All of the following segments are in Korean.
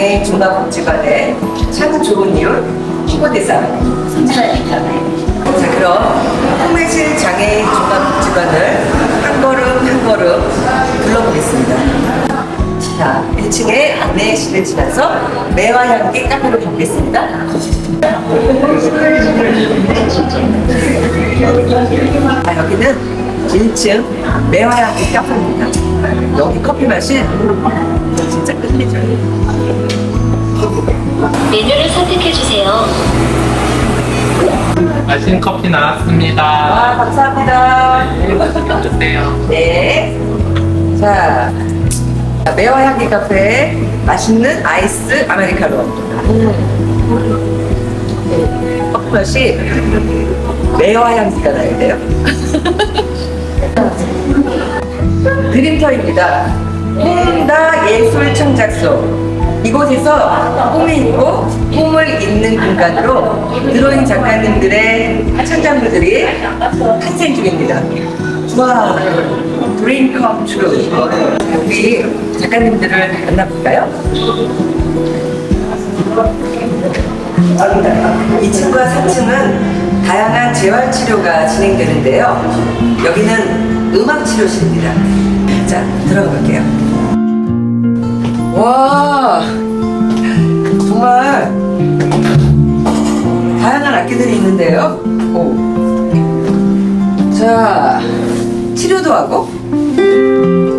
장애인 종합복지관의 참 좋은 이웃 홍보대사 손진아입니다. 자 그럼 호메실 장애인 종합복지관을 한 걸음 한 걸음 둘러보겠습니다. 자 1층에 안내실을 지나서 매화 향기 카페로 가보겠습니다. 아, 여기는 1층 매화향기 카페입니다. 여기 커피 맛이 진짜 끝내줘요. 메뉴를 선택해 주세요. 맛있는 커피 나왔습니다. 아, 감사합니다. 드세요. 네. 자, 매화향기 카페 맛있는 아이스 아메리카노. 네, 커피 맛이 매화향기가 나야 돼요. 드림터입니다. 홍다 예술 창작소. 이곳에서 꿈이 있고 꿈을 잇는 공간으로 드로잉 작가님들의 창작물들이 탄생 중입니다. 와, 드림 컴 트루. 여기 작가님들을 만나볼까요? 2층과 3층은 다양한 재활치료가 진행되는데요. 여기는 음악치료실입니다. 자, 들어가 볼게요. 와, 악기들이 있는데요. 오. 자, 치료도 하고,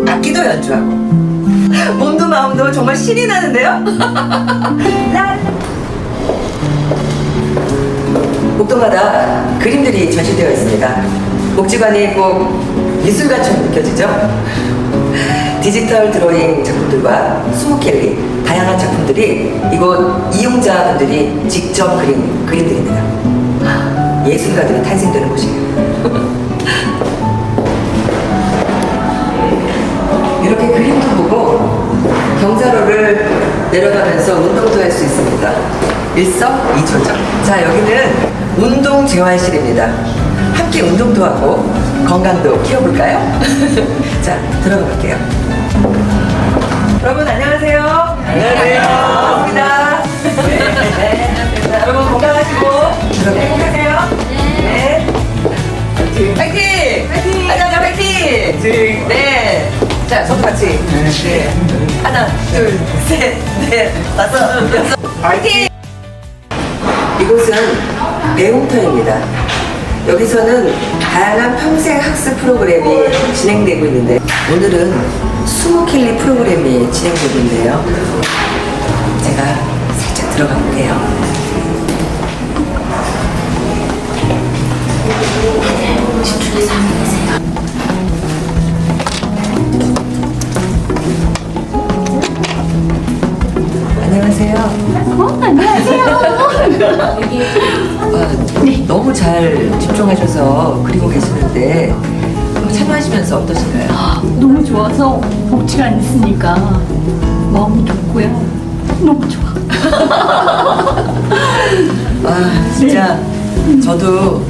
악기도 연주하고, 몸도 마음도 정말 신이 나는데요. 라. 복도마다 그림들이 전시되어 있습니다. 복지관이 꼭 미술관처럼 느껴지죠? 디지털 드로잉 작품들과 스모켈리, 다양한 작품들이 이곳 이용자분들이 직접 그린 그림들입니다. 예술가들이 탄생되는 곳이에요. 이렇게 그림도 보고 경사로를 내려가면서 운동도 할 수 있습니다. 일석이조죠. 자, 여기는 운동 재활실입니다. 함께 운동도 하고 건강도 키워볼까요? 자, 들어가 볼게요. 여러분 안녕하세요. 안녕하세요. 반갑습니다. 네. 자, 여러분 건강하시고 행복하세요. 네. 파이팅! 파이팅! 안녕하세요, 파이팅! 네. 자, 저도 같이. 네. 하나, 둘, 셋, 넷, 다섯, 여섯. 파이팅! 이곳은 배움터입니다. 여기서는 다양한 평생 학습 프로그램이 진행되고 있는데 오늘은 스모킬리 프로그램이 진행되고 있는데요. 제가 살짝 들어가 볼게요. 집중해서. 안녕하세요. 어, 안녕하세요. 아, 너무 잘 집중하셔서 그리고 계시는데 하시면서 어떠신가요? 너무 좋아서 복지가 안 있으니까 마음이 좋고요. 너무 좋아. 아 진짜 저도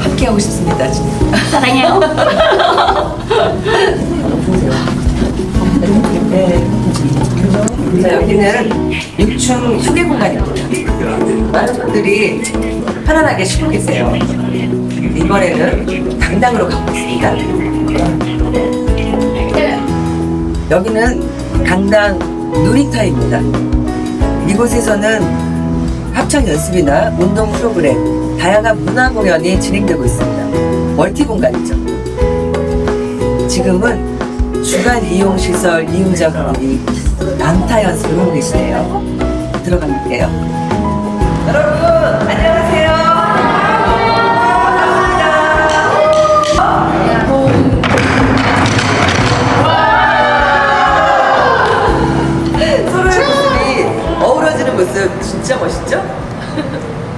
함께 하고 싶습니다. 진짜. 사랑해요. 네. 자, 여기는 6층 휴게 공간입니다. 많은 분들이 편안하게 쉬고 계세요. 이번에는 당당으로 가고 있습니다. 여기는 강당 놀이터입니다. 이곳에서는 합창 연습이나 운동 프로그램, 다양한 문화 공연이 진행되고 있습니다. 멀티 공간이죠. 지금은 주간 이용 시설 이용자 분들이 난타 연습을 하고 계시네요. 들어가 볼게요. 모습 진짜 멋있죠?